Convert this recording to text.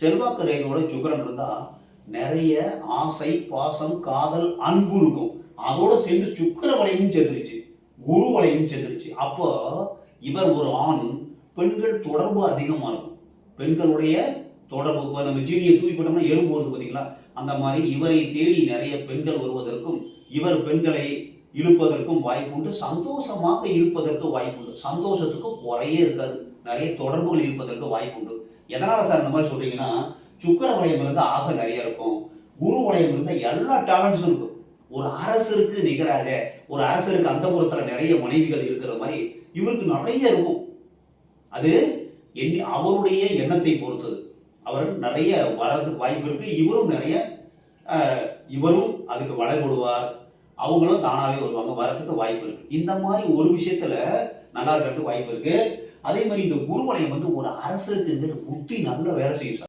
செல்வாக்கு ரேகையோட சுக்கரன் இருந்தால் நிறைய ஆசை பாசம் காதல் அன்பு இருக்கும். அதோட சேர்ந்து சுக்கர வலையும் சேர்ந்துருச்சு குரு வலையும் சேர்ந்துருச்சு அப்போ இவர் ஒரு ஆண் பெண்கள் தொடர்பு அதிகமாக இருக்கும். பெண்களுடைய தொடர்பு இப்போ நம்ம ஜீனியை தூக்கி போட்டோம்னா எறும்பு வருது பார்த்தீங்களா அந்த மாதிரி இவரை தேடி நிறைய பெண்கள் வருவதற்கும் இவர் பெண்களை இழுப்பதற்கும் வாய்ப்புண்டு. சந்தோஷமாக இருப்பதற்கு வாய்ப்புண்டு. சந்தோஷத்துக்கு குறையே இருக்காது. நிறைய தொடர்புகள் இருப்பதற்கு வாய்ப்பு உண்டு எதனால சார் இந்த மாதிரி சொல்றீங்கன்னா சுக்கர வளையம் இருந்தால் ஆசை நிறைய இருக்கும். குரு வளையம் இருந்தால் எல்லா டேலண்ட்ஸும் இருக்கும். ஒரு அரசருக்கு நிகராக ஒரு அரசருக்கு அந்த புறத்தில் நிறைய மனைவிகள் இருக்கிற மாதிரி இவருக்கு நிறைய இருக்கும். அது எண்ணி அவருடைய எண்ணத்தை பொறுத்தது. அவர் நிறைய வர்றதுக்கு வாய்ப்பு இருக்கு. இவரும் நிறைய இவரும் அதுக்கு வளைபடுவார் அவங்களும் தானாகவே வருவாங்க. வரத்துக்கு வாய்ப்பு இருக்கு. இந்த மாதிரி ஒரு விஷயத்துல நல்லா இருக்கிறதுக்கு வாய்ப்பு இருக்கு. அதே மாதிரி இந்த குருவலயம் வந்து ஒரு அரசருக்கு புத்தி நல்ல வேலை செய்யும் சார்.